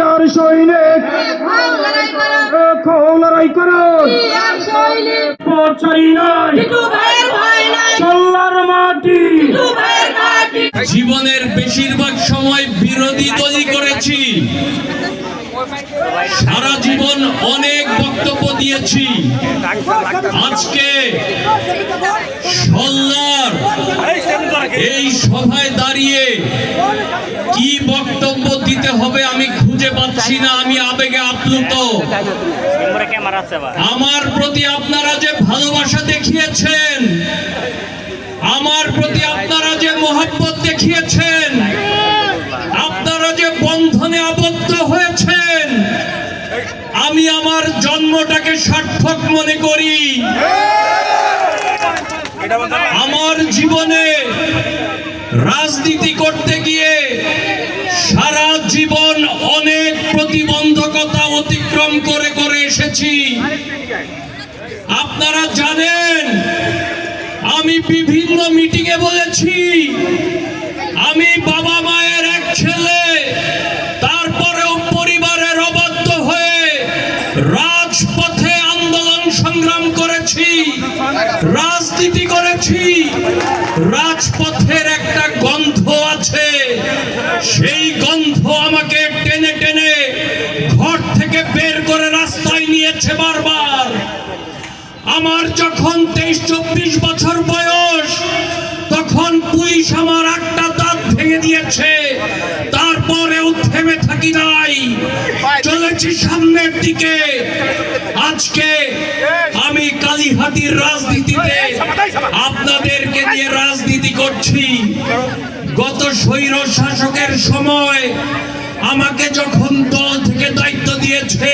আর সৈনিক। লড়াই পচাই চল্লার মাটি। জীবনের বেশিরভাগ সময় বিরোধী দলই করেছি। সারা জীবন অনেক বক্তব্য দিয়েছি। আজকে সল্লার এই সভায় দাঁড়িয়ে কি বক্তব্য দিতে হবে আমি খুঁজে পাচ্ছি না আমি আবেগে আপ্লুত। আমার প্রতি আপনারা যে ভালোবাসা দেখিয়েছেন আমার প্রতি আপনারা যে মোহাব্বত দেখিয়েছেন আপনারা যে বন্ধনে আবদ্ধ হয়েছেন আমি আমার জন্মটাকে সার্থক মনে করি। আমার জীবনে রাজনীতি করতে গিয়ে সারা জীবন অনেক প্রতিবন্ধকতা অতিক্রম করে করে এসেছি। আপনারা জানেন, আমি বিভিন্ন মিটিংয়ে বলেছি, আমি বাবা মায়ের এক ছেলে, তারপরেও পরিবারের অবাধ্য হয়ে নিয়েছে বারবার। আমার যখন তেইশ, চব্বিশ বছর বয়স, তখন পুলিশ আমার একটা দাঁত ভেঙে দিয়েছে। তারপরেও থেমে থাকি নাই। চলেছি সামনের দিকে। আজকে আমি কালীহাতির রাজনীতিতে আপনাদেরকে নিয়ে রাজনীতি করছি। গত স্বৈর শাসকের সময় আমাকে যখন দল থেকে দায়িত্ব দিয়েছে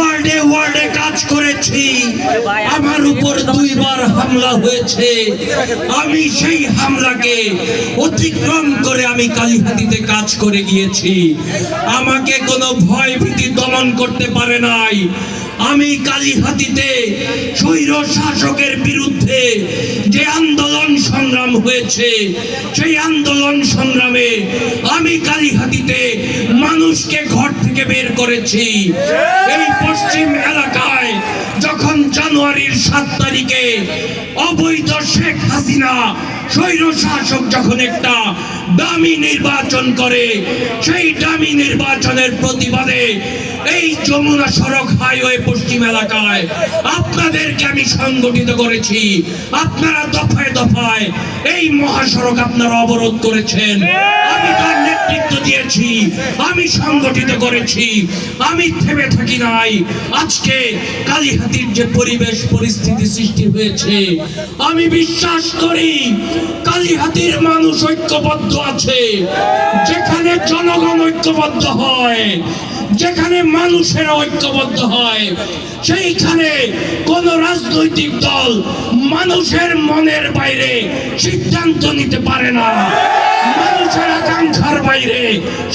ওয়ার্ডে ওয়ার্ডে কাজ করেছি। আমার উপর দুইবার হামলা হয়েছে। আমি সেই হামলাকে অতিক্রম করে আমি কালীহাতিতে কাজ করে গিয়েছি। আমাকে কোনো ভয় ভীতি দমন করতে পারে নাই। আমি কালীহাতিতে স্বৈর শাসকের বিরুদ্ধে যে আন্দোলন সংগ্রাম হয়েছে, সেই আন্দোলন সংগ্রামে আমি কালীহাতিতে মানুষকে ঘর থেকে বের করেছি। এই পশ্চিম এলাকায় যখন জানুয়ারির সাত তারিখে অবৈধ শেখ হাসিনা, স্বৈর শাসক যখন একটা দামি নির্বাচন করে, সেই দামি নির্বাচনের প্রতিবাদে এই যমুনা সড়ক হাইওয়ে পশ্চিম এলাকায় আপনাদেরকে আমি সংগঠিত করেছি। আপনারা দফায় দফায় এই মহাসড়ক আপনারা অবরোধ করেছেন। আমি তার নেতৃত্ব দিয়েছি। আমি সংগঠিত করেছি। আমি থেমে থাকি নাই। আজকে কালীহাতির যে পরিবেশ, পরিস্থিতি সৃষ্টি হয়েছে, আমি বিশ্বাস করি কালীহাতির মানুষ ঐক্যবদ্ধ আছে। যেখানে জনগণ ঐক্যবদ্ধ হয়। যেখানে মানুষেরা ঐক্যবদ্ধ হয়, সেইখানে কোন রাজনৈতিক দল মানুষের মনের বাইরে সিদ্ধান্ত নিতে পারে না।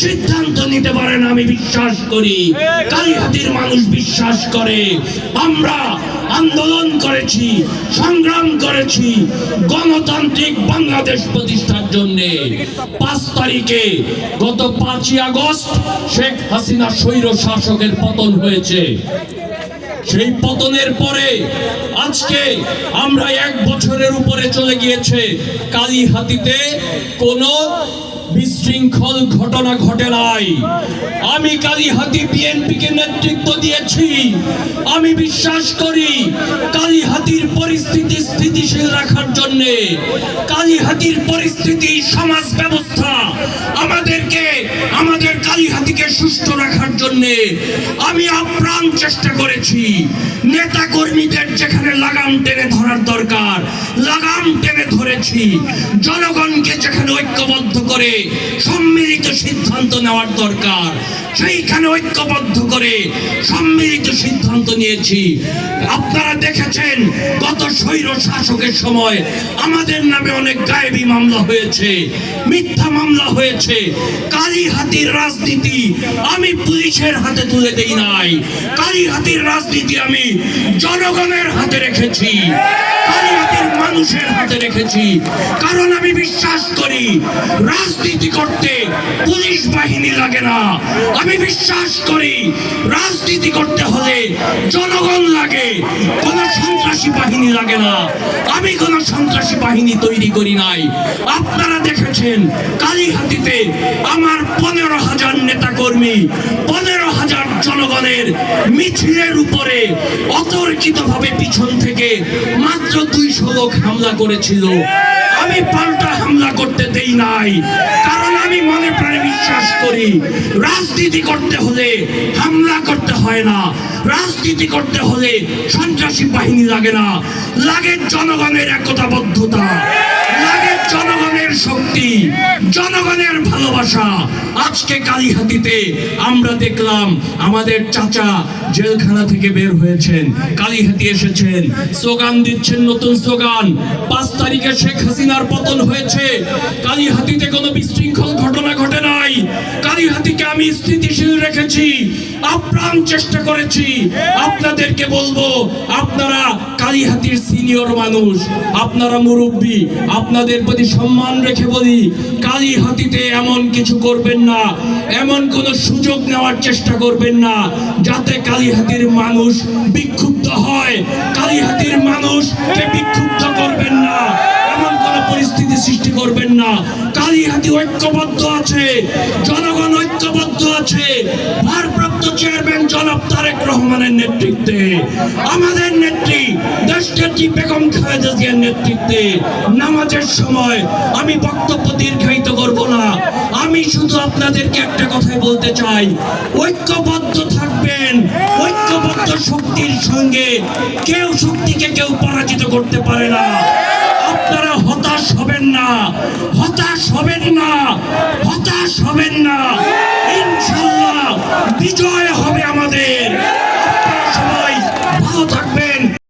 সিদ্ধান্ত নিতে পারে না, আমি বিশ্বাস করি। কালীহাতির মানুষ বিশ্বাস করে। আমরা আন্দোলন করেছি, সংগ্রাম করেছি, গণতান্ত্রিক বাংলাদেশ প্রতিষ্ঠার জন্য। পাঁচ তারিখে গত পাঁচই আগস্ট শেখ হাসিনা স্বৈর শাসকের পতন হয়েছে। সেই পতনের পরে আজকে আমরা এক বছরের উপরে চলে গিয়েছে কালী হাতিতে কোনো বিশৃঙ্খল ঘটনা ঘটে নাই। আমি কালীহাতি বিএনপিকে নেতৃত্ব দিয়েছি। আমি বিশ্বাস করি, কালীহাতির পরিস্থিতি স্থিতিশীল রাখার জন্য কালীহাতির পরিস্থিতি সমাজ ব্যবস্থা আমাদেরকে, আমাদের কালীহাতিকে সুস্থ রাখার জন্য আমি আপ্রাণ চেষ্টা করেছি। নেতা কর্মীদের যেখানে লাগাম টেনে ধরার দরকার, লাগাম টেনে ধরেছি। জনগণকে যেখানে ঐক্যবদ্ধ করে সম্মিলিত সিদ্ধান্ত নেওয়ার দরকার। সেইখানে ঐক্যবদ্ধ করে সম্মিলিত সিদ্ধান্ত নিয়েছি। আপনারা দেখেছেন, গত স্বৈর শাসকের সময় আমাদের নামে অনেক গায়েবী মামলা হয়েছে, মিথ্যা মামলা হয়েছে। কালীহাতির রাজনীতি আমি পুলিশের হাতে তুলে দেই নাই। কালীহাতির রাজনীতি আমি জনগণের হাতে রেখেছি। মানুষের হাতে রেখেছি। কারণ আমি বিশ্বাস করি, রাজনীতি করতে পুলিশ বাহিনী লাগে না। আমি বিশ্বাস করি, রাজনীতি করতে হলে জনগণ লাগে, কোন সন্ত্রাসী বাহিনী লাগে না। আমি কোন সন্ত্রাসী বাহিনী তৈরি করি নাই। আপনারা দেখেছেন, কালীহাতিতে আমার পনেরো হাজার নেতা কর্মী পনেরো হাজার জনগণের মিছিলের উপরে অতর্কিত ভাবে পিছন থেকে মাত্র দুইশো লোক হামলা করেছিল। আমি পাল্টা হামলা করতে দেই নাই, কারণ আমি মনে প্রাণে বিশ্বাস করি, রাজনীতি করতে হলে হামলা করতে হয় না। রাজনীতি করতে হলে সন্ত্রাসী বাহিনী লাগে না। লাগে জনগণের একতাবদ্ধতা। জনগণের শক্তি, জনগণের ভালোবাসা। আজকে কালীহাতিতে আমরা দেখলাম আমাদের চাচা জেলখানা থেকে বের হয়েছেন, কালীহাতি এসেছেন, স্লোগান দিচ্ছেন নতুন স্লোগান। পাঁচ তারিখে শেখ হাসিনার পতন হয়েছে, কালীহাতিতে কোনো বিশৃঙ্খল ঘটনা আমি স্থিতিশীল রেখেছি আপ্রাণ চেষ্টা করেছি। আপনাদেরকে বলব আপনারা কালীহাতির সিনিয়র মানুষ আপনারা মুরব্বী আপনাদের প্রতি সম্মান রেখে বলি কালীহাতিতে এমন কিছু করবেন না এমন কোনো সুযোগ নেওয়ার চেষ্টা করবেন না যাতে কালীহাতির মানুষ বিক্ষুব্ধ হয়। কালীহাতির মানুষকে বিক্ষুব্ধ করবেন না। পরিস্থিতি সৃষ্টি করবেন না। কালীহাতি ঐক্যবদ্ধ আছে, জনগণ ঐক্যবদ্ধ আছে। ভারপ্রাপ্ত চেয়ারম্যান জনাব তারেক রহমানের নেতৃত্বে, আমাদের নেত্রী, দেশনেত্রী বেগম খালেদা জিয়ার নেতৃত্বে নামাজের সময় আমি বক্তব্য দীর্ঘায়িত করব না। আমি শুধু আপনাদেরকে একটা কথাই বলতে চাই। ঐক্যবদ্ধ থাকবেন, ঐক্যবদ্ধ শক্তির সঙ্গে কেউ শক্তিকে কেউ পরাজিত করতে পারে না। আপনারা হতাশ হবেন না। হতাশ হবেন না। হতাশ হবেন না। ইনশাল্লাহ বিজয় হবে আমাদের। সবাই ভালো থাকবেন।